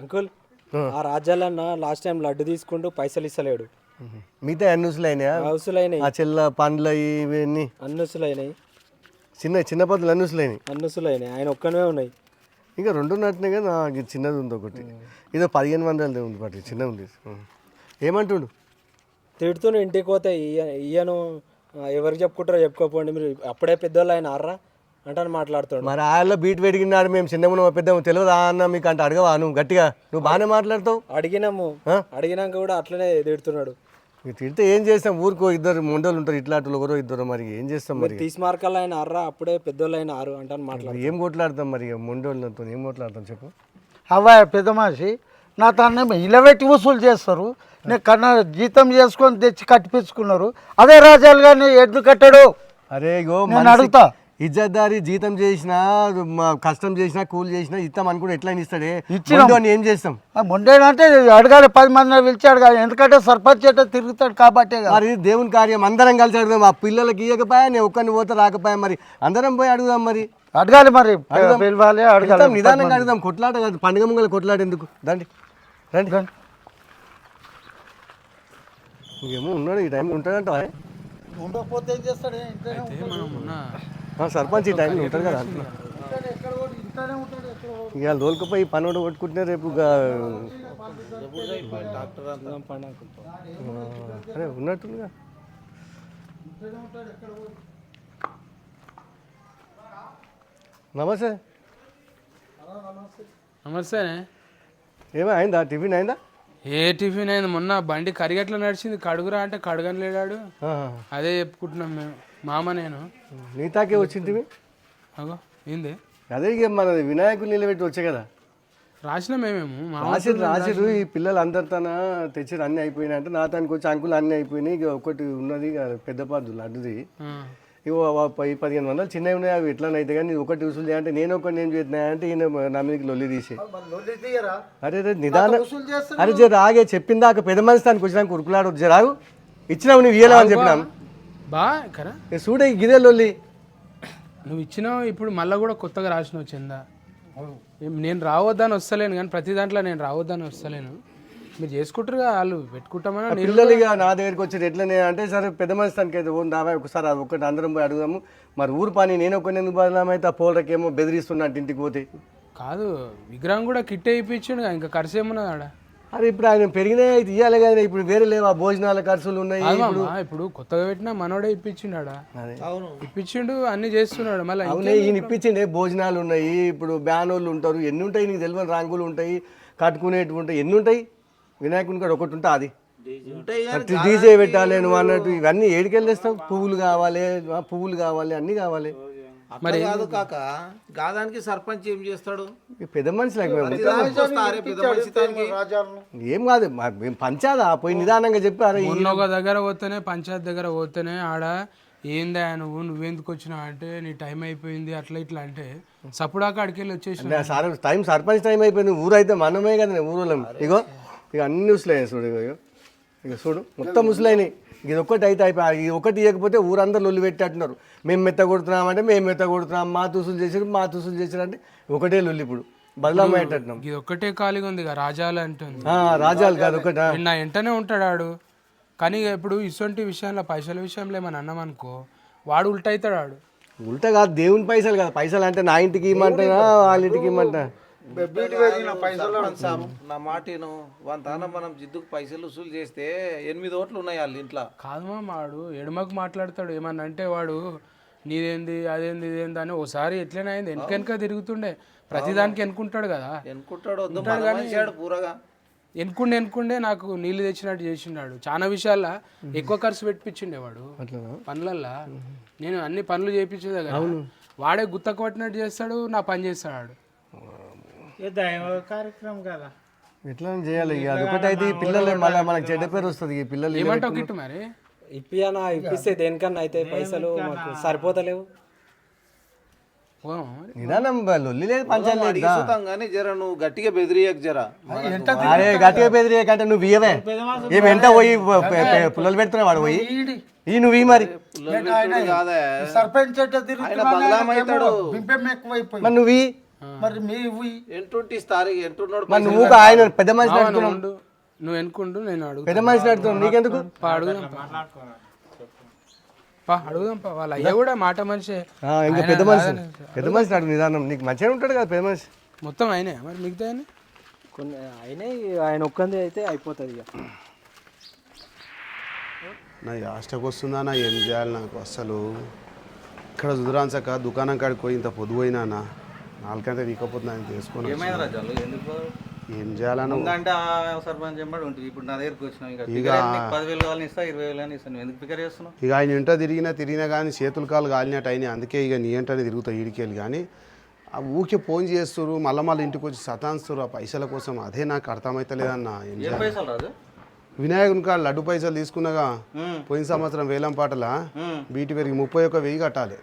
Uncle ఆ. రాజ్యాలన్న last time laddu తీసుకుంటూ పైసలు ఇస్తలేడు. మిగతా అన్ని ఉసులు అయినాయా హౌసులైనాయి ఆ చెల్ల పండ్లు ఇవన్నీ? అన్నుసులైనాయి చిన్న చిన్న పద్ధతులు అన్ని ఉసులు అయినాయి అన్నుసులైనాయి ఆయన ఒక్కనే ఉన్నాయి. ఇంకా రెండు ఉన్నట్టునే కదా నాకు చిన్నది ఉంది ఒకటి. ఇదో పదిహేను వందలది ఉంది పట్టి చిన్నది ఉంది. ఏమంటుండు? తిడుతూనే ఇంటికి పోతే ఇయ్య- ఇయ్యను ఎవరికి చెప్పుకుంటారో చెప్పుకోపోండి మీరు అప్పుడే పెద్దోళ్ళు ఆయన అర్రా అంటాను మాట్లాడుతాడు మరి ఆయన బీట్ పెరిగినాడు మేము చిన్నగా పెద్ద తెలియదా అన్న మీకు అంటే అడగవా నువ్వు గట్టిగా? నువ్వు బాగానే మాట్లాడతావు? అడిగినాము? అడిగినాక కూడా అట్లనే తిడుతున్నాడు. మీరు తిడితే ఏం చేస్తాం? ఊరికో ఇద్దరు ముండలు ఉంటారు ఇట్లాంటి ఒకరో ఇద్దరు మరి ఏం చేస్తాం మరి తీసి మార్కాలు ఆయన అర్రా అప్పుడే పెద్దోళ్ళు ఆయన ఆరు అంటాను మాట్లాడు. ఏం కొట్లాడతాం మరి ముండోళ్ళతో? ఏం కొట్లాడతాం చెప్పు. అవ్వ పెద్ద మనిషి నా తన ఇలవెట్టి వసూలు చేస్తారు. నేను కన్నా జీతం చేసుకొని తెచ్చి కట్టిపించుకున్నారు. అదే రాజాలు కానీ ఎడ్లు కట్టాడు? అరే నేను అడుగుతా. ఇజ్జత్దారి జీతం చేసినా మ- కష్టం చేసినా కూలి చేసినా ఇస్తాం అనుకుంటే ఎట్లా ఇస్తాడే? ఇచ్చినాం. ఏం చేస్తాం? మొండేనంటే అడగాలి పది మంది పిలిచి అడగాలి ఎందుకంటే సర్పంచ్ అంటే తిరుగుతాడు కాబట్టే మరి దేవుని కార్యం అందరం కలిసి అడుగుదాం ఆ పిల్లలకి ఇవ్వకపోయా నేను ఒక్కరిని పోతే రాకపోయా మరి? అందరం పోయి అడుగుదాం మరి. అడగాలి మరి పిలవాలి అడగాలి. నిదానంగా అడుగుదాం కొట్లాట కాదు పండుగ ముంగల కొట్లాట ఎందుకు? రండి రండి. ఇంకేమో ఉన్నాడు ఈ టైంలో ఉంటాడంట ఉండకపోతే ఏం చేస్తాడు? సర్పంచ్ ఈ టైంలో ఉంటాడు కదా. అంటున్నా. ఇవాళ దోలుకపోయి పని ఒకటి కొట్టుకుంటే రేపు అరే ఉన్నట్టుందిగా. నమస్తే. నమస్తేనే ఏమో అయిందా? టిఫిన్ అయిందా? ఏ టిఫిన్ అయింది? మొన్న బండి కరిగట్ల నడిచింది. కడుగురా అంటే కడగని లేడాడు అదే చెప్పుకుంటున్నాం మేము. మామ నేను. నీ తాకే వచ్చింటివి? అగో ఏంది? అదే ఇక మన వినాయకుడు నిలబెట్టి వచ్చే కదా. రాసిన మేమేమో. మామ రాసిరు రాసిరు ఈ పిల్లలు అందరి తన తెచ్చిరు అన్నీ అయిపోయినాయి. అంటే నా తనకి వచ్చి అంకులు అన్నీ అయిపోయినాయి. ఇక ఒకటి ఉన్నది ఇక పెద్ద ఆ. ఇగో ఆ పది పదిహేను వందలు చిన్నవి ఉన్నాయి అవి ఎట్లా అయితే కానీ ఒకటి వసూలు చేయాలంటే నేను ఒకటి ఏం చేస్తున్నా అంటే ఈయన నా మీదకి లొల్లి తీసి. అరే రే నిదానం అరే జర రాగే చెప్పిందాక పెద్ద మనిషి దానికి వచ్చినాక ఉరుకులాడు జరాగు ఇచ్చినావు నువ్వు ఇయ్యలేవు అని చెప్పినాం బా కరా చూడే ఈ గిదే లొల్లి. నువ్వు ఇచ్చినావు ఇప్పుడు మళ్ళీ కూడా కొత్తగా రాసినావు చందా. ఏం నేను రావద్దని వస్తలేను కానీ ప్రతి దాంట్లో నేను రావద్దని వస్తలేను. మీరు చేసుకుంటారుగా వాళ్ళు పెట్టుకుంటామని నేను పిల్లలు ఇక నా దగ్గరికి వచ్చి ఎట్లనే అంటే సరే పెద్ద మనిషి దానికి అయితే ఓ దావా ఒకసారి అది ఒక్కటి అందరం పోయి అడుగుదాము. మరి ఊరు పని నేను ఒక్కని ఎందుకు బదనామైతే ఆ పోలకేమో బెదిరిస్తున్నట్టు ఇంటికి పోతే. కాదు విగ్రహం కూడా కిట్ అయిపోయించాడు ఇంకా ఖర్చు ఏమున్నది ఆడ? అరే ఇప్పుడు ఆయన పెరిగినాయి అయితే ఇవ్వాలి కదా ఇప్పుడు వేరే లేవా? భోజనాల ఖర్చులు ఉన్నాయి మామ, ఇప్పుడు కొత్తగా పెట్టినా మనోడే ఇప్పించిండు ఆడ అదే. ఇప్పించిండు అన్ని చేస్తున్నాడు. మళ్ళీ అవునే ఈయన ఇప్పించిండే భోజనాలు ఉన్నాయి ఇప్పుడు బ్యానోళ్ళు ఉంటారు ఎన్ని ఉంటాయి నీకు తెలియని రంగులు ఉంటాయి కట్టుకునేటివి ఉంటాయి ఎన్ని ఉంటాయి? వినాయకుని కాడ ఒకటి ఉంటుంది అది. డీజే పెట్టాలి నువ్వు అన్నట్టు ఇవన్నీ ఏడికెళ్ళేస్తావు? పువ్వులు కావాలి పువ్వులు కావాలి అన్నీ కావాలి. మరి కాదు కాక గాదానికి సర్పంచ్ ఏం చేస్తాడు? పెద్ద మనిషి ఏం కాదు మేము పంచాదా? పోయి నిదానంగా చెప్పారు ఒక దగ్గర పోతేనే పంచాయత్ దగ్గర పోతేనే ఆడ ఏందా నువ్వు నువ్వెందుకు వచ్చినావు అంటే నీ టైం అయిపోయింది అట్లా ఇట్లా అంటే సప్పుడాక అడికి వెళ్ళి వచ్చేసిన సార్ టైం సర్పంచ్ టైం అయిపోయింది ఊరు అయితే మనమే కదా ఊరోళ్ళం. ఇగో ఇక అన్ని ముసలైన చూడు ఇగో ఇగో. ఇక చూడు మొత్తం ముసలైనవి ఇది ఒక్కటి అయితే అయిపోయి ఇది ఒకటి ఇవ్వకపోతే ఊరందరూ లొల్లి పెట్టేట్టున్నారు. మేము మెత్త కొడుతున్నాం అంటే మేము మెత్త కొడుతున్నాం మా తుసులు చేసారు మా తుసులు చేసారు అంటే ఒకటే లొల్లి ఇప్పుడు. బదలామయ్యేటట్టున్నాం ఇది ఒక్కటే ఖాళీగా ఉంది రాజాలు అంటుంది రాజాలు కాదు ఒకటి నా వెంటనే ఉంటాడు ఆడు. కానీ ఇప్పుడు ఇటువంటి విషయంలో పైసల విషయంలో ఏమని అన్నాం అనుకో వాడు ఉల్టా అవుతాడు ఆడు. ఉల్టా కాదు దేవుని పైసలు కాదు. పైసలు అంటే నా ఇంటికి ఇమ్మంటారా వాళ్ళ ఇంటికి ఇమ్మంటా నా మాటను వంతాన మనం జిద్దుకు పైసలు వసూలు చేస్తే ఎనిమిది ఓట్లు ఉన్నాయి వాళ్ళ ఇంట్లో. కాదు మా వాడు ఎడమకు మాట్లాడతాడు. ఏమన్నా అంటే వాడు నీదేంది అదేంది ఇదేంది అని ఓసారి ఎట్లనే అయింది. వెనక వెనక తిరుగుతుండే. ప్రతిదానికి ఎన్నుకుంటాడు కదా. మన మనిషాడు పూరగా. ఎన్నుకుండే ఎన్నుకుండే నాకు నీళ్ళు తెచ్చినట్టు చేసిండాడు. చాలా విషయాల్లో ఎక్కువ ఖర్చు పెట్టించిండే వాడు. పనులల్లా. నేను అన్ని పనులు చేయించేదే కదా. వాడే గుత్తకు పట్టినట్టు చేస్తాడు నా పని చేస్తాడు. కార్యక్రమం కదా. ఎట్లా చేయాలి? ఇక అదొకటి అయితే ఈ పిల్లలు మళ్ళీ మనకు చెడ్డ పేరు వస్తుంది ఈ పిల్లలు ఏమంటావు కిట్టు మరి? ఇప్పియనా ఇప్పిస్తే దేనికన్నా అయితే పైసలు మాకు సరిపోతలేవు. పోదామా మరి? నిదానం లొల్లి లేదు పంచాలి లేదు? దా. కానీ జర నువ్వు గట్టిగా బెదిరియకు జర. అరే గట్టిగా కంటే నువ్వు ఇయ్యవే? ఏమి ఎంత పోయి పె- పె- పుల్లలు పెడుతున్నావు వాడు పోయి? ఈ నువ్వు ఇయ్యి మరి. పుల్లలు పెట్టుడు కాదే. సర్పంచ్ అంటే ఆయన బదలాం అవుతాడు బింపెం ఎక్కువైపోయి మరి నువ్వు ఇయ్యి. మరి మీ ఎంటుంటి తారీఖు ఎంటున్నాడు మరి నువ్వు ఆయన పెద్ద మనిషి మామ, అడుగుతున్నావు. నువ్వు ఎన్నుకుంటూ నేను అడుగు పెద్ద మనిషి అడుగుతున్నావు. నీకెందుకు? పా అడుగుదాం పా. అడుగుదాం పా. వాళ్ళ అయ్య కూడా మాట మనిషి. ఆ, ఇంకా పెద్ద మనిషి పెద్ద మనిషి అడుగు నిదానం. నీకు మంచిగా ఉంటాడు కదా పెద్ద మనిషి. మొత్తం అయినా మరి మిగతా అయినా కొన్ని అయినాయి ఆయన ఒక్కంది అయితే అయిపోతుంది ఇక. నా యాస్టకు వస్తుందా నా? ఏం చేయాలి నాకు అసలు ఇక్కడ సుధరాంచక దుకాణం కాడికి పోయి ఇంత పొద్దు పోయినా నా నాలుగంటే వీకపోతున్నా ఆయన తీసుకొని ఏమైంది రాజాలు? ఎందుకు? ఏం చేయాలని. ముందంటే ఆ సర్పంచ్ ఎంబడి ఉంటుంది ఇప్పుడు నా దగ్గరికి వచ్చినావు. ఇంకా ఇక- ఫిగర్ అయితే నీకు పదివేలు కావాలని ఇస్తా ఇరవై వేలు అని ఇస్తాను నువ్వు ఎందుకు ఫిగర్ చేస్తున్నావు? ఇక ఆయన ఇంట తిరిగినా తిరిగినా కానీ చేతులు కాలు కాలినట్టు అయినాయి. అందుకే ఇక నీ ఏంటనే తిరుగుతా ఈడికెళ్ళి కానీ ఆ ఊకే ఫోన్ చేస్తారు మళ్ళీ మళ్ళీ ఇంటికి వచ్చి సతాన్స్తారు ఆ పైసల కోసం అదే నాకు అర్థమైతలేదన్న. ఏం పైసలు వినాయకుని కాడ లడ్డు పైసలు తీసుకున్నాగా. పోయిన సంవత్సరం వేలం పాటల. బీటి పెరిగి ముప్పై ఒక్క వెయ్యి కట్టాలి.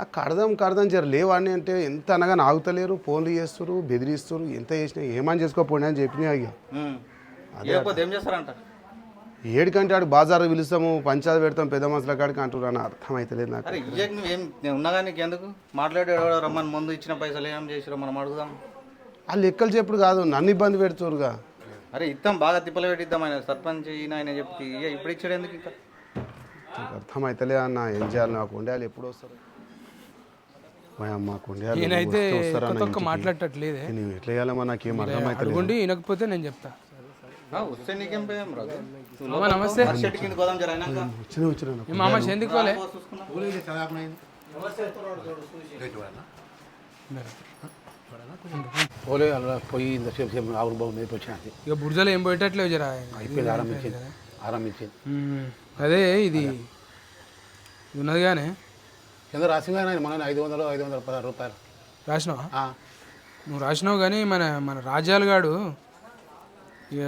ఆ కడదాం కడదాం జర లేవాడిని అంటే ఎంత అనగా ఆగుతలేరు ఫోన్లు చేస్తారు బెదిరిస్తారు ఎంత చేసినా ఏమని చేసుకోపోయినా అని చెప్పినా. లేకపోతే ఏం చేస్తారంట? ఏడికంటే ఆడు బాజారు పిలుస్తాము పంచాయతీ పెడతాం పెద్ద మనుషుల కాడికి అంటున్నారు అని అర్థమైతలేదు నాకు. అరే ఇయ్యకు నువ్వేం నేను ఉన్నాగా నీకు ఎందుకు మాట్లాడే రమ్మని ముందు ఇచ్చిన పైసలు ఏం చేసిరో మనం అడుగుదాం. ఆ లెక్కలు చెప్పుడు కాదు నన్ను ఇబ్బంది పెడుతురుగా అరే ఇద్దాం బాగా తిప్పలు పెట్టిద్దాం ఆయన సర్పంచ్ ఈయన ఆయన చెప్పి ఇప్పుడు ఇచ్చాడు ఎందుకు ఇంకా? అర్థమైతలేదు అన్న ఏం చేయాలి నాకు ఉండాలి ఎప్పుడు వస్తారు? మా అమ్మ ఈయనైతే కొత్త మాట్లాడట్లేదే. నేను ఎట్లా చేయాలమ్మా? నాకేం అడుగుండి వినకపోతే నేను చెప్తా. ఆ, వస్తే నీకేం భయం రాజు మామ నమస్తే. చెట్టు కింద గోదాం జర అయినాక. వచ్చిన వచ్చిన. ఏ మామ ఎందుకోలే పోలే? అలా పోయి సేపు ఆవిర్భావం మీద వచ్చినది ఇక బుర్జలో ఏం పోయేటట్లేవు జరా. అయిపోయింది ఆరంభించింది. ఆరంభించింది. అదే ఇది. ఇది ఉన్నది కానీ కింద రాసింగా మన ఐదు వందలు ఐదు వందల పదహారు రూపాయలు. రాసినావా? ఆ, నువ్వు రాసినావు కానీ మన మన రాజ్యాలు గాడు ఇక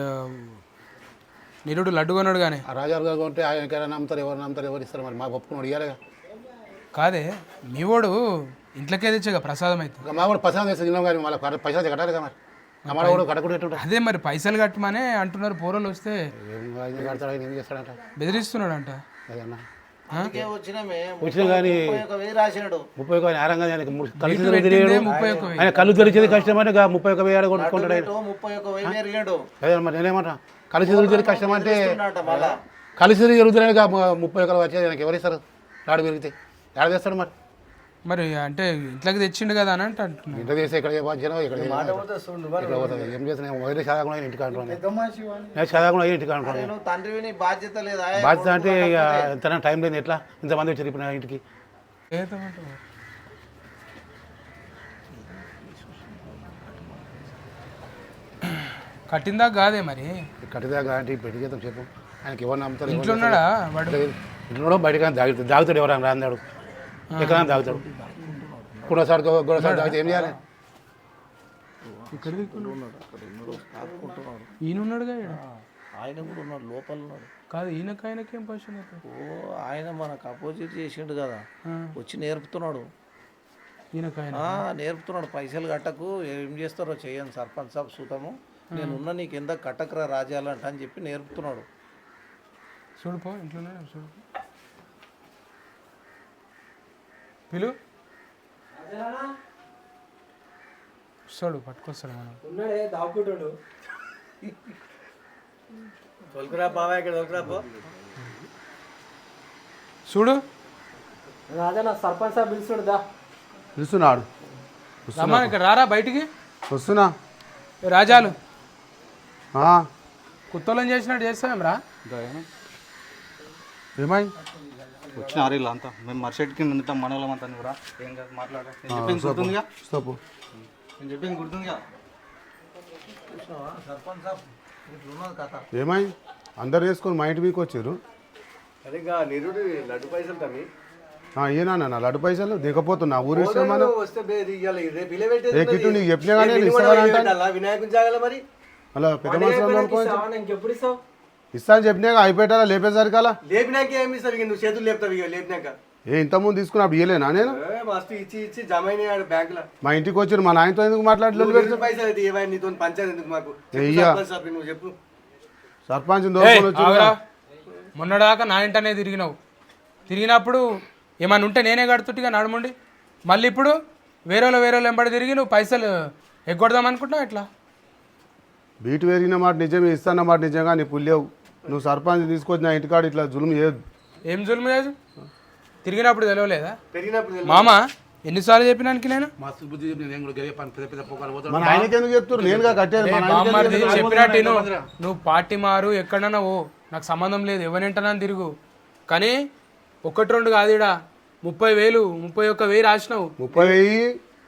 నిరుడు లడ్డు కొన్నాడు కానీ. ఆ రాజారు గారు ఉంటే ఆయన ఎక్కడ నమ్ముతారు ఎవరు నమ్ముతారు ఎవరు ఇస్తారు మరి? మాకు ఒప్పుకున్నాడు ఇవ్వాలిగా కాదే. మీ వాడు ఇంట్లోకే తెచ్చాగా ప్రసాదం అయితే. ఇంకా మా కూడా పైసలు తెస్తే తిన్నాం కానీ వాళ్ళ పైసలు కట్టాలి కదా మరి. అమ్మాడు కూడా కట్టకుండా ఎట్టుంటా అదే మరి పైసలు కట్టమనే అంటున్నారు పోరలు వస్తే. ఏం కడతాడు ఆయన ఏం చేస్తాడంట? బెదిరిస్తున్నాడంట. అందుకే వచ్చినామే వచ్చినా కానీ ముప్పై ఒక ఆరంగా. ఆయన కళ్ళు తెరిచేది కష్టమంటే ఇక ముప్పై ఒక పెరిగాడు అదే మరి నేనేమంటా? కళ్ళు తెరిచేది కష్టం అంటే కలిసి తిరిగి జరుగుతున్నాయి ముప్పై ఒకరు వచ్చేది ఆయనకి. ఎవరు ఇస్తారు? లాడు పెరిగితే. ఎక్కడ చేస్తాడు మరి. మరి అంటే ఇంట్లోకి తెచ్చిండు కదా అని అంటే అంటున్నాను ఇంట్లో చేస్తే ఇక్కడ జనం ఇక్కడ ఇక్కడ పోతుంది? ఏం చేస్తున్నా వదిలే చదవకుండా ఇంటికి అంటున్నాను నేను చదవకుండా ఇంటికి అంటున్నాను నీ బాధ్యత లేదా? బాధ్యత అంటే ఇక ఎంత టైం లేదు ఎట్లా? ఇంతమంది వచ్చారు ఇప్పుడు ఇంటికి? కట్టిందా కాదే మరి? కట్టిదాకా అంటే పెళ్ళి చేద్దాం చెప్పు. ఆయనకి ఎవరు నమ్ముతారు ఎవరు ఇంట్లో ఉన్నాడా వాడు? ఇంట్లో తాగుతాడు తాగుతాడు ఎవరైనా రాందాడు ఎక్కడ తాగుతాడు. కూడసాడు గొడవసాడు తాగితే ఏం చేయాలి? ఈయన ఉన్నాడుగా. ఆయన కూడా ఉన్నాడు లోపల ఉన్నాడు. కాదు ఈయనకి ఆయనకి ఏం పైసలు అయితే? ఓ ఆయన మనకు అపోజిట్ చేసిండు కదా. వచ్చి నేర్పుతున్నాడు. నేర్పుతున్నాడు. పైసలు కట్టకు ఏం చేస్తారో చేయను సర్పంచ్ సాబ్ సూతము. నేను ఉన్న నీకు ఎంత కట్టకరా రాజాలంట అని చెప్పి నేర్పుతున్నాడు. చూడుపో ఇంట్లో ఉన్నాడు చూడు. పిలు. వస్తాడు పట్టుకొస్తాడు మనం. ఉన్నాడే దాక్కుంటాడు. తొలకరా బావా ఇక్కడ తొలకరా పో. చూడు. అదే నా సర్పంచ్ సాబ్ పిలుస్తాడు దా. పిలుస్తున్నాడు. రమ్మా ఇక్కడ రారా బయటికి? వస్తున్నా. రాజాలు? ఆ, కుత్తలం చేసినట్టు చేస్తాం రా? ఏమై? వచ్చిన అరేలా అంతా. మేము మర్షెట్ కింద ఉంటాం మన వాళ్ళం అంతా నువ్వు రా. ఏం కాదు మాట్లాడ. నేను చెప్పింది గుర్తుందిగా? స్టాపు నేను చెప్పింది గుర్తుందిగా? ఏమై? అందరు వేసుకొని మా ఇంటి మీకు వచ్చారు. ఇంకా నిరుడు లడ్డు పైసలు తమ్మి. ఏనా నా లడ్డు పైసలు? దిగపోతున్నా ఊరు ఇలా కిట్టు. నీకు చెప్పినా కానీ కూడా ఇలా అలా పెద్ద మనుషులు ఇస్తాను చెప్పినా అయిపోయేటారా లేపేసరికి అలా? లేపినాక ఏమి ఇస్తావు ఇక నువ్వు చేతులు లేపుతావు ఇక లేపినాక. ఏ ఇంతకుముందు తీసుకున్నప్పుడు ఇయ్యలేనా నేను? ఏ, మస్తు ఇచ్చి ఇచ్చి జమ అయినాడు బ్యాంకులో. మా ఇంటికి వచ్చారు మా నాయనతో ఎందుకు మాట్లాడలేదు నువ్వు ఎన్ని పైసలు అయితే నీతో పంచాయతీ ఎందుకు మాకు? చెప్పు. సర్పంచ్ సాబ్ నువ్వు చెప్పు. సర్పంచ్ ఏయ్, దోచుకొని. మొన్నదాకా నా ఇంటనే తిరిగినావు. తిరిగినప్పుడు ఏమన్నా ఉంటే నేనే కడుతుంటిగా నడుముండి? మళ్ళీ ఇప్పుడు వేరే వాళ్ళు వేరే వాళ్ళు వెంబడి తిరిగి నువ్వు పైసలు ఎగ్గొడదాం అనుకుంటున్నావు ఎట్లా? బీటు పెరిగిన మాట నిజమే ఇస్తాన్న మాట నిజంగా నీ పుల్లేవు నువ్వు సర్పంచ్ తీసుకొచ్చి నా ఇంటికాడ ఇట్లా జులుము చేయదు ఏం జులుము లేదు తిరిగినప్పుడు తెలియలేదా పెరిగినప్పుడు మామ ఎన్నిసార్లు చెప్పినానికి నేను? మస్తు బుద్ధి చెప్పి నేను కూడా గదే పని పెద్ద పెద్ద పోకాలు పోతాను మన ఆయనకి ఎందుకు చెప్తున్నారు నేనుగా కట్టేది. మన ఆయనకి ఎందుకు బామ్మర్ది చెప్తున్నారు? చెప్పినట్టు విను. నువ్వు పార్టీ మారు ఎక్కడన్నా ఓ నాకు సంబంధం లేదు. ఎవరింటనా తిరుగు. కానీ ఒకటి రెండు కాదు ఈడ. ముప్పై వేలు ముప్పై ఒక్క వెయ్యి రాసినావు. ముప్పై వెయ్యి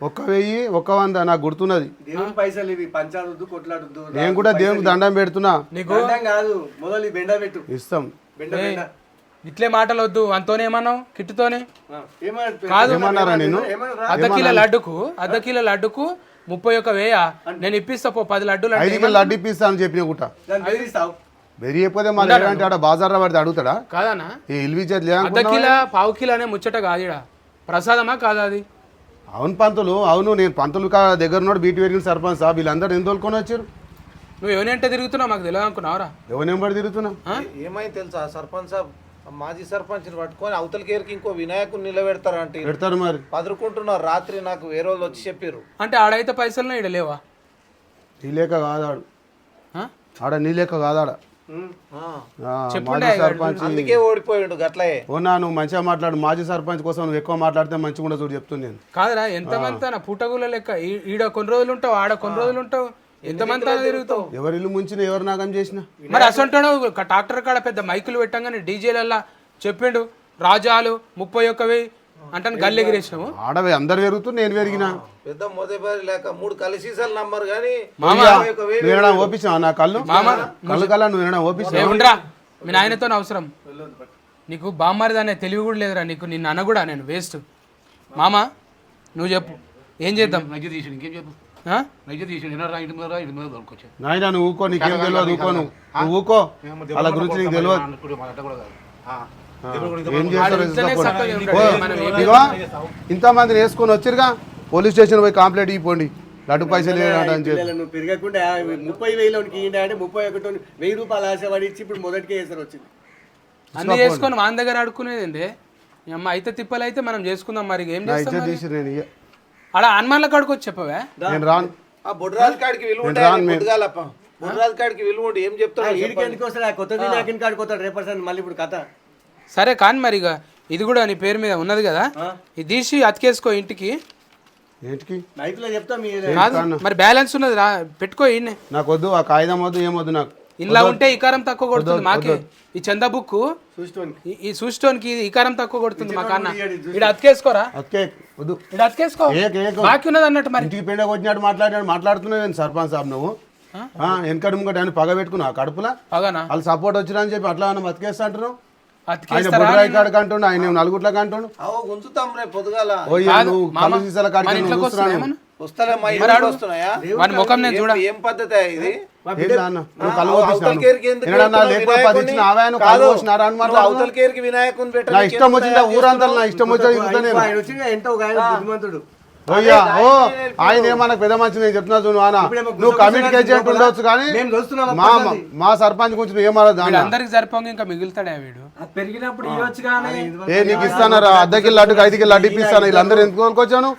ఒక్క వెయ్యి ఒక్క వంద నాకు గుర్తున్నది. దేవుని పైసలు ఇవి పంచాలొద్దు కొట్లాడొద్దు నేను కూడా దేవునికి దండం పెడుతున్నా. నీకు? దండం కాదు మొదలు ఈ బెండ పెట్టు. ఇస్తాం. బెండ బెండ. ఇట్లే మాటలు వద్దు అంతోనే ఏమన్నావు? కిట్టుతోనే? ఏమన్నా కాదు. ఏమన్నారా నేను ఏమన్నా అర్ధ కిలో లడ్డుకు అర్ధ కిలో లడ్డుకు ముప్పై ఒక్క వేయ? నేను ఇప్పిస్తా పో పది లడ్డూలు అంటే ఐదు కిలో లడ్డు ఇప్పిస్తా అని చెప్పిన గుట్ట దాన్ని బెదిరిస్తావు మన ఆడ బాజార్లో పడితే అడుగుతాడా? కాదనా ఈ ఇల్వి చేతి అర్ధ కిలో పావు కిలో అనే ముచ్చట కాదు ఈడ. ప్రసాదమా కాదా అది? అవును పంతులు అవును నేను పంతులు కా దగ్గర ఉన్నాడు బీటీ పెరిగిన సర్పంచ్ సాబ్ వీళ్ళందరూ ఎందుకు తోలుకొని వచ్చారు. నువ్వు ఎవరంటే తిరుగుతున్నావు? మాకు తెలియదు అనుకున్నావురా ఎవరిని తిరుగుతున్నా? ఏమైంది తెలుసా? సర్పంచ్ సాబ్ ఆ మాజీ సర్పంచ్ని పట్టుకొని అవతల కేరికి ఇంకో వినాయకుని నిలబెడతారంటే పెడతారు మరి. పదురుకుంటున్నారు రాత్రి నాకు వేరే వాళ్ళు వచ్చి చెప్పారు అంటే ఆడైతే పైసలు ఈడ లేవా? నీ లేక కాదాడు? ఆడ నీ లేక కాదాడ. మాజీ సర్పంచ్ అందుకే ఓడిపోయిండు గట్లే. ఓనా నువ్వు మంచిగా మాట్లాడు. మాజీ సర్పంచ్ కోసం నువ్వు ఎక్కువ మాట్లాడితే మంచిగా ఉండదు చూడు చెప్తుంది నేను. కాదురా ఎంతమంది నా పుట్టగుల లెక్క? ఈ- ఈడ కొన్ని రోజులు ఉంటావు ఆడ కొన్ని రోజులు ఉంటావు. ఎంతమంది తాను తిరుగుతావు? ఎవరి ఇల్లు ముంచిన ఎవరు నాగం చేసిన. మరి అసంటాడు ట్రాక్టర్ కాడ పెద్ద మైకులు పెట్టంగానే డీజేలల్లా చెప్పిండు రాజాలు ముప్పై ఒక్క వెయ్యి అంటాను గల్లి ఎగిరేసినావు? ఆడవి అందరు పెరుగుతూ నేను పెరిగిన. పెద్ద మొదటి లేక మూడు కలిసీసాలు నంబర్ కానీ నువ్వు ఓపించావా నా కళ్ళు? కళ్ళు కల్లా నువ్వు ఏమైనా ఓపించావు ఏముండ్రా? మీ నాయనతో అవసరం. నీకు బామ్మారిది అనే తెలివి కూడా లేదురా నీకు నిన్న అన్న కూడా నేను వేస్ట్. మామ నువ్వు చెప్పు. ఏం చేద్దాం? నైజ తీసి ఇంకేం చెప్పు? ఆ? నైజ తీసి నాయన నువ్వు ఊకో నీకేం తెలియదు ఊకో నువ్వు ఊకో. వాళ్ళ గురించి నీకు తెలియదు అట్ట కూడా కాదు. ఆ. ఏం చేస్తారో? వేసుకొని వచ్చిరుగా పోలీస్ స్టేషన్ పోయి కంప్లైంట్ ఇవ్వండి. లడ్డు పైసలు అని చెప్పి. పెరగకుండా ముప్పై వేలకి ఇయ్యండి అంటే ముప్పై ఒకటి వెయ్యి రూపాయలు ఆశపడి ఇచ్చి ఇప్పుడు మొదటికే వేసారు వచ్చింది. అన్ని చేసుకొని వాని దగ్గర మీ అమ్మ అయితే తిప్పలు అయితే మనం చేసుకుందాం మరి ఏం చేస్తాం. అలా హనుమాన్ల కాడికి వచ్చి చెప్పవే? నేను రాను. ఆ బుడ్రాజు కాడికి విలువ బుడ్రాజు కాడికి విలువ ఉండి ఏం చెప్తాడు కొత్త కాడికి వస్తాడు రేపటి మళ్ళీ ఇప్పుడు కథ. సరే కానీ మరి ఇక ఇది కూడా నీ పేరు మీద ఉన్నది కదా. ఇది తీసి అతికేసుకో ఇంటికి. ఏంటికి? మైకులో చెప్తా మీ కాదు మరి బ్యాలెన్స్ ఉన్నది రా పెట్టుకో ఇన్నే నాకు వద్దు ఆ కాగితం వద్దు ఏమొద్దు నాకు. ఇంట్లో ఉంటే ఇకారం తక్కువ కొడుతుంది మాకే. ఈ చందా బుక్ ఈ- సూస్టోన్కి ఇకారం తక్కువ కొడుతుంది మా కన్న. ఇక్కడ అతికేసుకోరా ఇక్కడ అతికేసుకో ఏక్ ఏక్. బాకీ ఉన్నది అన్నట్టు మరి. ఇంటికి పెండ కొట్టినట్టు మాట్లాడినాడు మాట్లాడుతున్నావు నేను సర్పంచ్ సాబ్ నువ్వు? ఆ, వెనకటి ముంగట పగ పెట్టుకున్నావు కడుపులా? పగనా? వాళ్ళు సపోర్ట్ వచ్చినా అని చెప్పి అట్లా బతికేస్తా అంటున్నావు? ఆయన బుడ్రాయి కాడికి అంటుండు ఆయన నలుగుట్లకి అంటుండు అవో గుంజుతాం రేపు పొద్దుగాల. నువ్వు కళ్ళు సీసాల కాడికి ముఖం నేను చూడ? ఏం- పద్ధతి ఇది? అవతల వినాయకుని నా పెట్టడానికి ఇష్టం వచ్చిందా ఊరంతా? ఇష్టం వచ్చి ఎంత ఒక ఆయన బుద్ధిమంతుడు. ఓ ఆయన ఏమన్నా పెద్ద మంచి నేను చెప్తున్నా చూడు నాన్న. నువ్వు కమిటీ ఏజెంట్ ఉండొచ్చు కానీ మా మా సర్పంచ్ గురించి నువ్వు ఏమన్నా అందరికి సరిపోగా ఇంకా మిగులుతాడే వీడు? పెరిగినప్పుడు ఏ నీకు ఇస్తానరా? అద్దెకి లడ్డుకి ఐదుకి లడ్డు ఇప్పిస్తాను. వీళ్ళందరూ ఎందుకు కొనుక్కొచ్చాను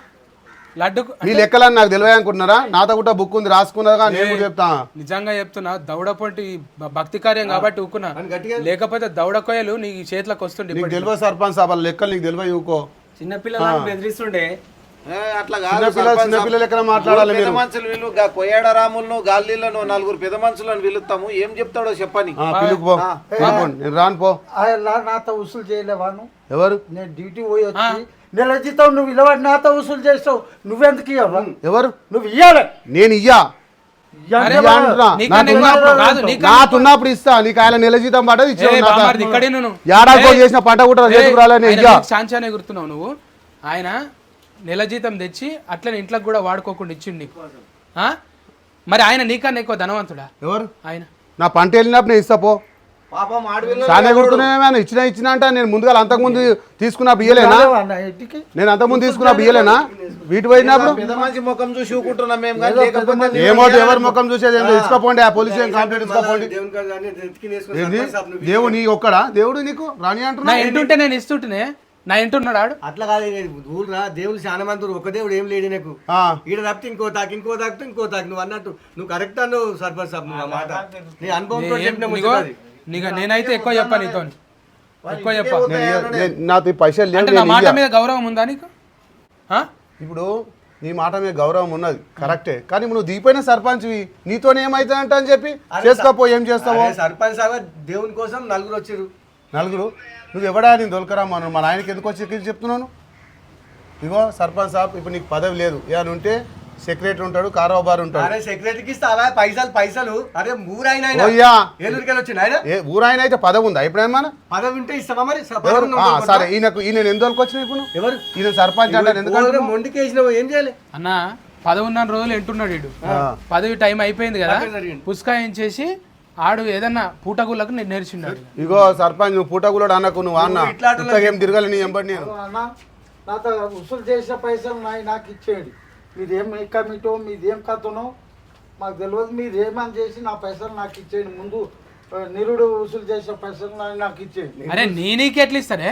లడ్డుకు నీ లెక్కలని నాకు తెలియదు అనుకుంటున్నారా నాతో కూడా బుక్ ఉంది రాసుకున్నదా నేను కూడా చెప్తా. నిజంగా చెప్తున్నా దౌడ పొంటి భక్తి కార్యం కాబట్టి ఊకున్నా. లేకపోతే దౌడ కొయ్యలు నీ చేతిలోకి వస్తుండే నీకు తెలియదు సర్పంచ్ వాళ్ళ లెక్కలు నీకు తెలియదు ఊకో. చిన్నపిల్లలను బెదిరిస్తుండే అట్లా కాదు చిన్నపిల్ల సర్పంచ్ చిన్నపిల్ల లెక్కన సాబ్. మాట్లాడాలి పెద్ద మీరు. మనుషులు వీళ్ళు గా కొయ్యాడ రాములను గాలిలను నలుగురు పెద్ద మనుషులను పిలుస్తాము. ఏం చెప్తాడో చెప్పని. పో. రాను నాతో వసూలు చేయలేవా నువ్వు ఎవరు? నేను డ్యూటీ పోయి వచ్చి నెల జీతం నువ్వు ఇలవాడి నాతో వసూలు చేస్తావు. నువ్వెందుకు ఇవ్వవా? ఎవరు? నువ్వు ఇయ్యాలి. నేను ఇయ్యా. నాకున్నప్పుడు ఇస్తా. నీకు ఆయన నెల జీతం పడ్డది నువ్వు. ఏడాది చేసిన పంట కూడా రాలే గుర్తున్నావు నువ్వు. ఆయన నెల జీతం తెచ్చి అట్లనే ఇంట్లోకి కూడా వాడుకోకుండా ఇచ్చిండు నీకు. ఆ? మరి ఆయన నీకన్నా ఎక్కువ ధనవంతుడా? ఎవరు? ఆయన. నా పంట వెళ్ళినప్పుడు నేను ఇస్తా పో. పాపం ఇచ్చిన ఇచ్చిన అంట నేను ముందుగా అంతకుముందు తీసుకున్న బియ్యలేనా? నా ఇంటికి? నేను అంతకుముందు తీసుకున్న బియ్యలేనా? వీటి పోయినప్పుడు? పెద్ద మనిషి ముఖం చూసి ఊకుంటున్నాం మేము కానీ లేకపోతే ఏమో ఎవరి ముఖం చూసేది ఏందో? ఇసుకపోండి ఆ పోలీస్ కంప్లైంట్ ఇసుకోపోండి? దేవుని కానీ ఏంది? సర్పంచ్ దేవుడు నీ ఒక్కడా? దేవుడు నీకు? రాని నా అంటున్నా ఇంటుంటే నేను ఇస్తుంటేనే నా ఇంటి ఉన్నాడు ఆడు. అట్లా కాదు ఊరు రా దేవుడు చాలా మంది. ఒక దేవుడు ఏం లేడు నీకు. ఆ. ఈడ తప్పితే ఇంకో తాకి ఇంకో తాకితే ఇంకో తాకి. నువ్వు అన్నట్టు నువ్వు కరెక్ట్ అన్నావు సర్పంచ్ సాబ్ నువ్వు ఆ మాట. నీ అనుభవంతో చెప్పిన నీకో. నీకు నేనైతే ఎక్కువ చెప్పా నీతో. ఎక్కువ చెప్పా నేను ఇయ్య- నేను- నాతో ఈ పైసలు లేవు నా మాట. మీద గౌరవం ఉందా నీకు? ఆ? ఇప్పుడు నీ మాట మీద గౌరవం ఉన్నది కరెక్టే. కానీ నువ్వు దీపైన సర్పంచ్వి నీతోనే ఏమైతుందంట అని చెప్పి చేసుకోపో ఏం చేస్తావో? సర్పంచ్ దేవుని కోసం నలుగురు వచ్చారు నలుగురు నువ్వు ఎవడా? నేను దొలకరామను మా నాయనకి ఎందుకు వచ్చి చెప్తున్నాను? ఇగో సర్పంచ్ సాబ్ ఇప్పుడు నీకు పదవి లేదు. ఏమైనా ఉంటే సెక్రటరీ ఉంటాడు కారోబార్ ఉంటాడు. అరే సెక్రటరీకి ఇస్తావా పైసలు పైసలు. అరే ఊరాయన ఊరాయన అయితే పదవి ఉందా? ఎప్పుడేమన్నా పదవి ఉంటే ఇస్తావా మరి? సరే ఈయనకు ఈయన ఎందుకు వచ్చిన ఇప్పుడు? ఎవరు? ఈయన సర్పంచ్ అంటారు ఎందుకంటే మొండికి వేసినావు ఏం చేయాలి? అన్న పదవున్న రోజులు ఎంటున్నాడు వీడు పదవి టైం అయిపోయింది కదా. పుస్కాయించేసి ఆడు ఏదన్నా పూటగుళ్ళకు నేను నేర్చున్నాడు. ఇగో సర్పంచ్ నువ్వు పూటగులోడు అన్నకు నువ్వు అన్న. ఇట్లా ఏం తిరగాలి నీ ఎంబడి నేను. అన్న నాతో వసూలు చేసిన పైసలు నాయి నాకు ఇచ్చేయండి మీదేం ఏ కమిటో మీదేం కథనో మాకు తెలియదు మీరు ఏమని చేసి నా పైసలు నాకు ఇచ్చేయండి ముందు నిరుడు వసూలు చేసే పైసలు నాయి నాకు ఇచ్చేయండి అరే నీ నీకు ఎట్లా ఇస్తారే?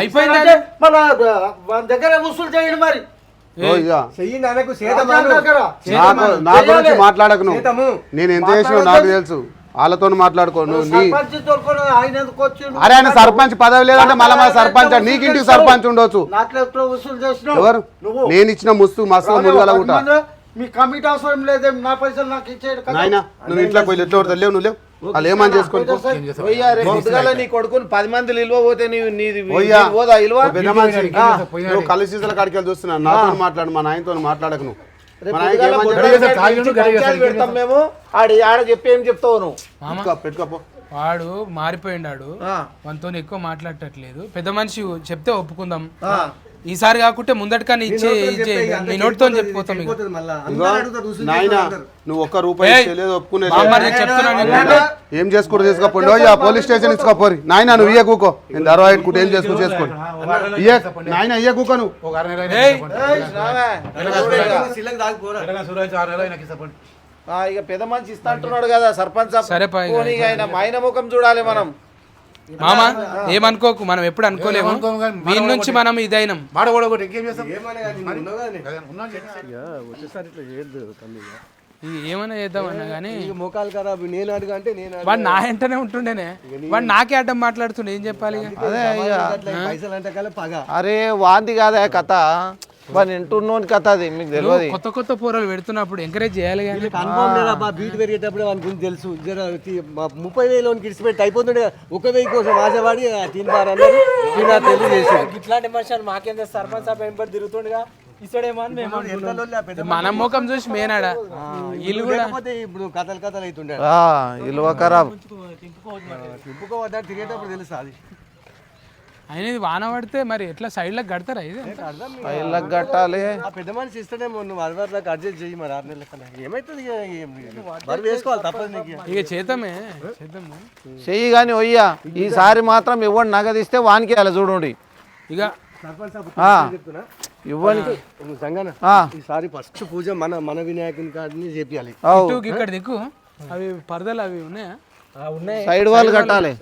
అయిపోయింది అంటే మళ్ళా వాళ్ళ దగ్గర వసూలు చేయండి మరి. నాకు మాట్లాడకు నువ్వు. నేను ఎంత చేసినా నాకు తెలుసు. వాళ్ళతో మాట్లాడుకో నువ్వు నీ సర్పంచ్ తోలుకొని ఆయన ఎందుకు వచ్చిండు? అరే ఆయన సర్పంచ్ పదవి లేదంటే మళ్ళీ మన సర్పంచ్ నీకు ఇంటికి సర్పంచ్ ఉండొచ్చు. ఎవరు? నువ్వు. నేను ఇచ్చిన ముస్తు మస్తు పది మంది మీ కమిటీ అవసరం లేదేం నా పైసలు నాకు ఇచ్చేయండి కదా. నాయన నువ్వు ఇంట్లోకి పోయి ఎట్లా కొడతావు? లేవు నువ్వు లేవు. వాళ్ళు ఏమని పొద్దుగాల నీ కొడుకుని పది మంది నిల్వ పోతే నువ్వు సీసాల కాడికి వెళ్ళి చూస్తున్నాను నాతో మాట్లాడు మా నాయనతో మాట్లాడకు నువ్వు. పెడతాం మేము. ఆడ ఆడ చెప్పి ఏం చెప్తావు నువ్వు? పెట్టుకో, పెట్టుకోపో వాడు మారిపోయిండాడు. ఆ. మనతో ఎక్కువ మాట్లాడట్లేదు. పెద్ద మనిషి చెప్తే ఒప్పుకుందాం. ఈసారి కాకుంటే ముందటికని ఇచ్చే ఇచ్చే నీ నోటితో ఇక. నాయన చేసుకుంటారు. నువ్వు ఒక్క రూపాయి ఏయ్, ఇచ్చేలేదు ఒప్పుకునే బామ్మర్ది నేను చెప్తున్నాను నీకు. ఏం చేసుకుంటూ తీసుకోపోండి ఓయ్యా పోలీస్ స్టేషన్ ఇచ్చుకోపోరి నాయన నువ్వు ఇయ్య కూకో. నేను పెట్టుకుంటే ఏం చేసుకుంటూ చేసుకోండి ఇయ్య నాయన ఇయ్య కూకో నువ్వు. ఆ, ఇక పెద్ద మనిషి ఇస్తా అంటున్నాడు కదా సర్పంచ్. సరే ఆయన మైన ముఖం చూడాలి మనం. మామ ఏమనుకోకు మనం ఎప్పుడు అనుకోలేము. వీళ్ళ నుంచి మనం ఇదైనాం. కానీ కదా. ఏమైనా చేద్దామన్నా కానీ మోకాలు ఖరాబ్ నేను అడుగు అంటే నేను. వాడు నా వెంటనే ఉంటుండేనే. వాడు నాకే అడ్డం మాట్లాడుతుండే ఏం చెప్పాలి? అదే పైసలు అంటే కల పగ. అరే వాంది కాదా కథ. వాడిని ఎంటున్నోని కథ అది మీకు తెలియదు కొత్త కొత్త పోరలు పెడుతున్నప్పుడు ఎంకరేజ్ చేయాలి కానీ కన్ఫర్మ్ లేదా? బా బీట్ పెరిగేటప్పుడు గురించి తెలుసు. జర ముప్పై వేలు కిడిచిపెట్టి అయిపోతుండే. ఒక వెయ్యి కోసం ఆశపడి ఆ తిని బార్ అన్నారు తినా తెలియదు చేసి ఇట్లాంటి మనుషులు మాకేం సర్పంచ్ సాబ్ వెంబడి తిరుగుతుండగా. మన ముఖం చూసి మేనాడా? కూడా ఇప్పుడు కథలు కథలు అవుతుండే. ఖరాబ్ తిప్పుకోవద్దా తిరిగేటప్పుడు తెలుసు అది. ఆయన ఇది వాన పడితే మరి ఎట్లా సైడ్లకు కడతారా ఇది? ఇళ్ళకి కట్టాలి. ఆ పెద్ద మనిషి ఇస్తాడేమో నువ్వు అరవై దాకా అడ్జస్ట్ చేయి మరి ఆరు నెలల కన్నా. ఏమవుతుంది ఇక ఏం- మరి వేసుకోవాలి తప్పదు నీకు ఇక. ఇక చేద్దామే చేద్దాము. చెయ్యి కానీ ఒయ్యా. ఈసారి మాత్రం ఇవ్వండి నగదిస్తే వానికి అలా చూడండి. ఇక ఆ, నువ్వు సంగన? ఆ, ఈసారి ఫస్ట్ పూజ మన మన వినాయకుని కాడిని చేపియాలి. అవు. ఇటు ఇక్కడ దిక్కు అవి పరదలు అవి ఉన్నాయి? సైడ్ వాళ్ళు కట్టాలి.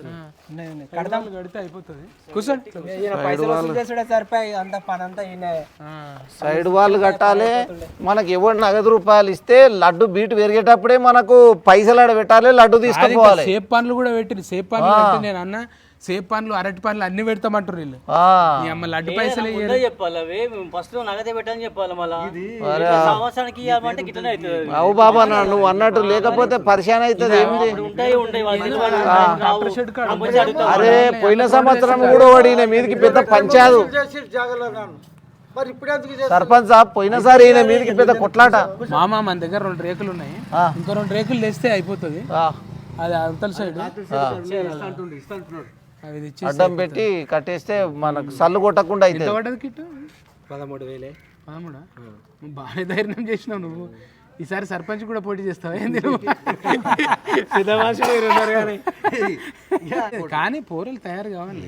ఉన్నాయి, ఉన్నాయి. కడదాం. కడితే అయిపోతుంది. కూర్చోండి. ఈయన పైసలు వసూలు చేసుడే సరిపోయి అంత పని అంతా ఈయన. ఆ. సైడ్ వాళ్ళు కట్టాలి. మనకి ఇవ్వండి నగదు రూపాయలు ఇస్తే లడ్డు బీటు పెరిగేటప్పుడే మనకు పైసలు ఆడ పెట్టాలి లడ్డు తీసుకుపోవాలి. సేప్ పండ్లు కూడా పెట్టిరు. సేప్ పండ్లు అంటే నేను అన్న. సేప్ పండ్లు అరటి పండ్లు అన్ని పెడతామంటారు వీళ్ళు ఆ, ఈ అమ్మ లడ్డు పైసలు ఇయ్యరు. చెప్పాలి అవి ఫస్ట్ నగదే పెట్టని చెప్పాలి మళ్ళా సంవత్సరానికి ఇవ్వాలంటే గిట్లనే అవుతుంది అవు బాబా నా నువ్వు అన్నట్టు లేకపోతే పరిశాన్ అవుతుంది ఏంది ఉంటాయి ఉంటాయి వాళ్ళ ఇంటి వాళ్ళు రావు. ఆ మంచి అడుగుతారు. అరే పోయిన సంవత్సరం కూడా వాడు ఈయన మీదకి పెద్ద పంచాదు చేసి జాగలో నన్ను మరి ఇప్పుడు ఎందుకు చేస్తారు? సర్పంచ్ సాబ్ పోయినసారి ఈయన మీదకి పెద్ద కొట్లాట మామ మన దగ్గర రెండు రేకులు ఉన్నాయి ఇంకో రెండు రేకులు తెస్తే అయిపోతుంది ఆ, అది అవతల సైడ్ ఇది ఇచ్చేసి అడ్డం పెట్టి కట్టేస్తే మనకు సల్లు కొట్టకుండా కిట్టు? పదమూడు వేలే. పదమూడా? నువ్వు బాగానే ధైర్యం చేసినావు నువ్వు. ఈసారి సర్పంచ్ కూడా పోటీ చేస్తావా? ఏంది కానీ. పోరలు తయారు కావాలి.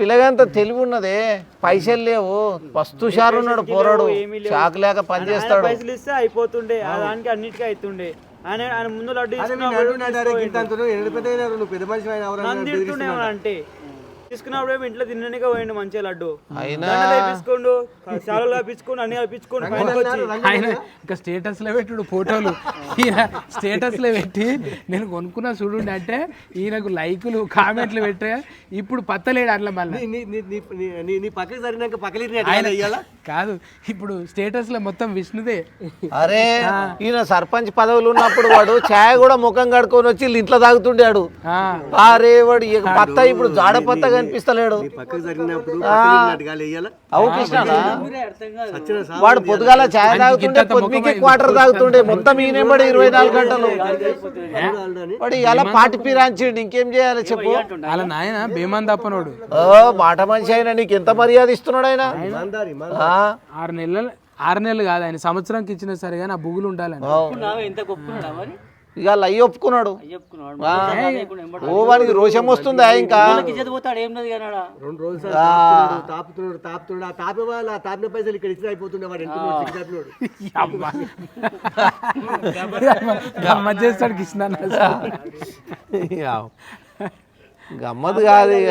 పిల్లగంత తెలివి ఉన్నదే. పైసలు లేవు. పస్తు షారు ఉన్నాడు పోరాడు. చాకు లేక పని చేస్తాడు. పైసలు ఇస్తే అయిపోతుండే. ఆ దానికి అన్నిటికీ అవుతుండే ఆయన ఆయన ముందు లడ్డు ఎన్ని పెద్ద అయినారు నువ్వు పెద్ద మనిషి అంటే తీసుకున్నప్పుడు ఏమో ఇంట్లో తినడానికి పోయిండు మంచిగా లడ్డు. అయినా వేపించుకోండు శాలలో వేపించుకోండు అన్ని వేపించుకోండు ఆయన ఇంకా స్టేటస్లో పెట్టుడు ఫోటోలు. ఈయన స్టేటస్లో పెట్టి నేను కొనుక్కున్న చూడండి అంటే ఈయనకు లైకులు కామెంట్లు పెట్టే ఇప్పుడు పత్తలేడు అట్లా మళ్ళీ. నీ- నీ- నీ- నీ- నీ- నీ పక్కకి సరినాక కాదు ఇప్పుడు స్టేటస్లో మొత్తం విష్ణుదే. అరే ఈయన సర్పంచ్ పదవులు ఉన్నప్పుడు వాడు ఛాయ్ కూడా ముఖం కడుకొని వచ్చి ఇంట్లో తాగుతుండాడు ఆ, అరే వాడు ఇక పత్త ఇప్పుడు జాడ పత్త కనిపిస్తలేడు. అవు వాడు పొద్దుగాల ఛాయ్ తాగుతుండే పొద్దుకి క్వార్టర్ తాగుతుండే మొత్తం ఈయనబడి ఇరవై నాలుగు గంటలు. వాడు ఇలా పాటి పిరాంచిండు ఇంకేం చేయాలి చెప్పు? వాళ్ళ నాయన భీమాన్ తప్పనోడు. ఓ మాట మనిషి అయినా నీకు ఎంత మర్యాద ఇస్తున్నాడు ఆయన? ఆ? ఆరు నెలలు ఆరు నెలలు కాదు ఆయన సంవత్సరానికి ఇచ్చినా సరే కానీ ఆ బుగులు ఉండాలని ఇక లయ్యి ఒప్పుకున్నాడు. చెప్పుకున్నాడు ఆ. ఓ వానికి రోషం వస్తుందా ఇంకా? రెండు రోజులు సార్ తాపుతున్నాడు తాపుతున్నాడు ఆ తాపే వాళ్ళు ఆ తాపిన పైసలు ఇక్కడ ఇచ్చిన అయిపోతుండే వాడు చేస్తాడు కృష్ణ గమ్మత్ కాదు ఇక.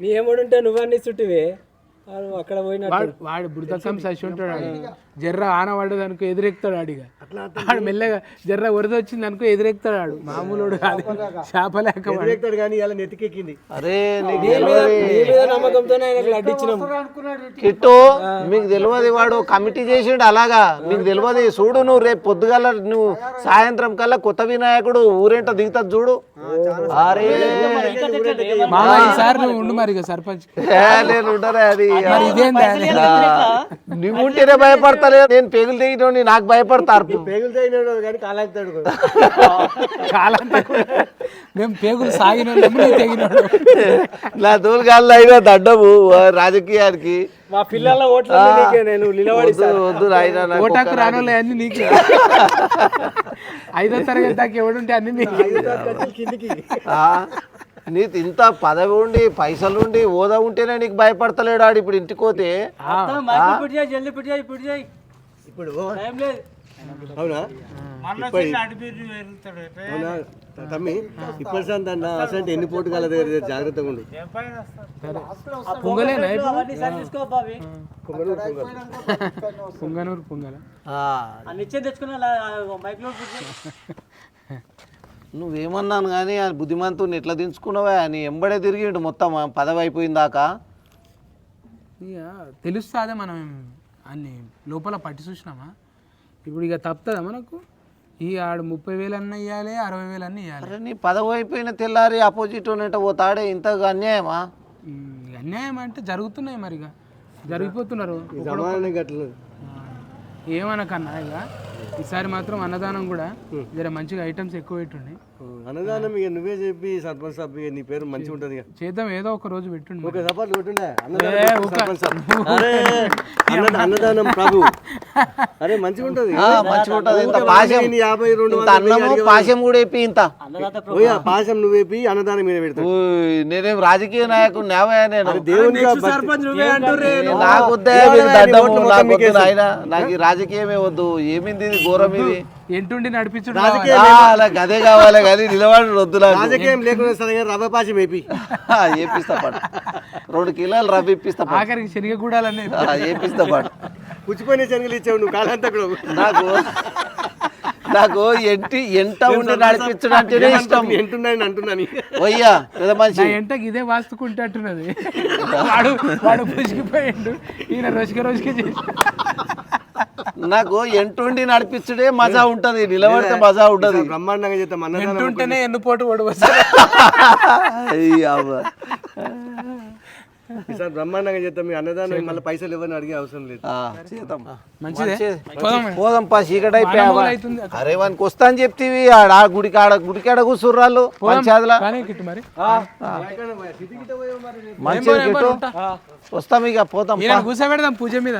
నీ ఏమడుంటే నువ్వన్నీ చుట్టివే. వాడు అక్కడ పోయినట్టు. వాడు బుడతకం ససి ఉంటాడు. జర్ర ఆన పడ్డది అనుకో ఎదురెక్తాడు ఆడిగా. వాడు మెల్లగా జర్ర వరద వచ్చింది అనుకో ఎదురెక్తాడు ఆడు. మామూలు కాదు. చేప లేక. ఎదురెక్తాడు కానీ ఇలా అరే కిట్టు మీకు తెలియదు వాడు కమిటీ చేసిండు అలాగా. మీకు తెలియదు చూడు నువ్వు రేపు పొద్దుగాల నువ్వు సాయంత్రం కల్లా కొత్త వినాయకుడు ఊరేంట దిగుతుంది చూడు. అరే. ఈసారి నువ్వు ఉండు మరి సర్పంచ్ నేను ఉండరే అది. నువ్వు ఉంటేనే భయపడతలే నేను పేగులు దిగినోని నాకు భయపడతారు. పేగులు తగినాడు కానీ కాలంతా కూడా. మేము పేగులు సాగిన తెగినోడు నా దూరగాళ్ళు అయినా దండము ఆ రాజకీయానికి. మా పిల్లల ఓట్లు నీకే నేను నిలబడి వద్దు నాకు ఓటాకు రానోళ్ళే అన్ని నీకే. ఐదో తరగతి దాకా ఎవడుంటే అన్ని నీకే. ఆ, నీకు ఇంత పదవి ఉండి పైసలు ఉండి హోదా ఉంటేనే నీకు భయపడతలేడు ఆడు ఇప్పుడు ఇంటికి పోతే. ఇప్పుడు టైం లేదు. అవునా? అవునా? తమ్మి ఇప్పుడు సంత అసలు ఎన్ని పోటు కాల దగ్గర జాగ్రత్తగా ఉండు. పొంగనూరు పొంగల. తెచ్చుకున్నా నువ్వేమన్నాను కానీ ఆ బుద్ధిమంతుని ఎట్లా దించుకున్నావా? అని ఎంబడే తిరిగిండు మొత్తం పదవి అయిపోయిన దాకా. ఇక తెలుస్తుందే మనం అన్ని లోపల పట్టి చూసినామా? ఇప్పుడు ఇక తప్పుతుందా మనకు? ఈ ఆడు ముప్పై వేలు అన్న ఇవ్వాలి అరవై వేలు అన్న ఇవ్వాలి అరే నీ పదవి అయిపోయిన తెల్లారి ఆపోజిట్ ఉన్నట్టు పోతాడే? ఇంత అన్యాయమా? అన్యాయం అంటే జరుగుతున్నాయి మరి ఇక జరిగిపోతున్నారు గట్ల ఏమనకన్నా ఇక? ఈసారి మాత్రం అన్నదానం కూడా జర మంచిగా ఐటమ్స్ ఎక్కువ పెట్టుండి అన్నదానం ఇక నువ్వే చెప్పి సర్పంచ్ సభ ఇక నీ పేరు మంచిగా ఉంటుంది ఇక. చేద్దాం ఏదో ఒక రోజు పెట్టుండి. ఒక సపాట్లు కొట్టుండే అన్నదానం ప్రభు. అరే మంచిగా ఉంటుంది. ఆ, మంచిగా ఉంటుంది. ఇంత పాశం. నేను యాభై రెండు ఇంత అన్నము పాశం కూడా వేపి ఇంత. అన్నదాత ఓయ్, ఆ పాశం నువ్వేపి అన్నదానం మీద పెడతావు ఓయ్, నేనేం రాజకీయ నాయకుడు నేవయా నేను? భక్తి- నాకు నాకు రాజకీయమే వద్దు. ఏమింది ఘోరం ఇది ఎంటుండి నడిపించుడు ఆ, నాకు అదే కావాలి కానీ నిలబడి వద్దు రాజకీయం లేకుండా సరే రవ్వ వేపి ఆ, ఏపిస్తా పాటు రెండు కిలోలు రవ్వ ఇప్పిస్తా ఆఖరికి శనగగూడాలన్నీ ఆ, ఏపిస్తా పాటు పుచ్చిపోయిన శనగలు ఇచ్చావు నువ్వు కాలంతా కూడా. నాకు నాకు ఎంటి ఎంట ఉండి నడిపించడం అంటేనే ఇష్టం. ఎంటున్నాను అంటున్నాను. పోయ్యా పెద్ద మనిషి. నా ఎంటకి ఇదే వాస్తుకుంటట్టున్నది వాడు వాడు పుసిగిపోయిండు ఈయన రోజుకి రోజుకి చేసి నాకు ఎంటుండి నడిపించుడే మజా ఉంటది నిలబడితే మజా ఉంటది. బ్రహ్మాండంగా చేద్దాం అన్నదానం ఎంటుంటేనే ఎన్నుపోటు అవ్వ. ఈసారి బ్రహ్మాండంగా చేద్దాం మీ అన్నదానం మళ్ళీ పైసలు ఎవరిని అడిగే అవసరం లేదు. చేద్దాం. మంచిదే. పోదాం. పా చీకటి అయిపోయావా. అరే వానికి వస్తా అని చెప్తీవి ఆడ ఆ గుడికి ఆడ గుడికి ఆడ కూర్చుర్రాళ్ళు పంచాదులా కానీ కిట్టు మరి. మంచిది గిట్టు వస్తాం ఇక పోతాం కూర్చోబెడదాం పూజ మీద.